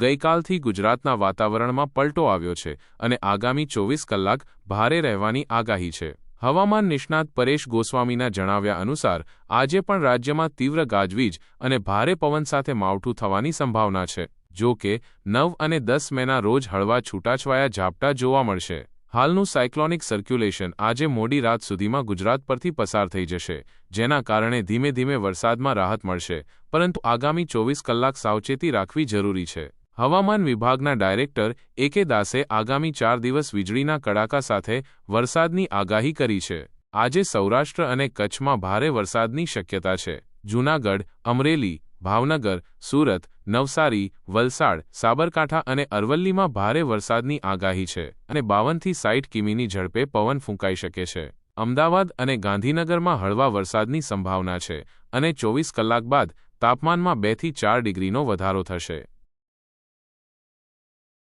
ગઈકાલથી ગુજરાતના વાતાવરણમાં પલટો આવ્યો છે અને આગામી ચોવીસ કલાક ભારે રહેવાની આગાહી છે. હવામાન નિષ્ણાત પરેશ ગોસ્વામીના જણાવ્યા અનુસાર, આજે પણ રાજ્યમાં તીવ્ર ગાજવીજ અને ભારે પવન સાથે માવઠું થવાની સંભાવના છે. જો કે, નવ અને દસ મેના રોજ હળવા છૂટાછવાયા ઝાપટા જોવા મળશે. હાલનું સાયક્લોનિક સર્ક્યુલેશન આજે મોડી રાત સુધીમાં ગુજરાત પરથી પસાર થઈ જશે, જેના કારણે ધીમે ધીમે વરસાદમાં રાહત મળશે, પરંતુ આગામી ચોવીસ કલાક સાવચેતી રાખવી જરૂરી છે. હવામાન વિભાગના ડાયરેક્ટર એકે દાસે આગામી ચાર દિવસ વીજળીના કડાકા સાથે વરસાદની આગાહી કરી છે. આજે સૌરાષ્ટ્ર અને કચ્છમાં ભારે વરસાદની શક્યતા છે. જૂનાગઢ, અમરેલી, ભાવનગર, સુરત, નવસારી, વલસાડ, સાબરકાંઠા અને અરવલ્લીમાં ભારે વરસાદની આગાહી છે અને બાવનથી સાઠ કિમીની ઝડપે પવન ફૂંકાઈ શકે છે. અમદાવાદ અને ગાંધીનગરમાં હળવા વરસાદની સંભાવના છે અને ચોવીસ કલાક બાદ તાપમાનમાં બેથી ચાર ડિગ્રીનો વધારો થશે.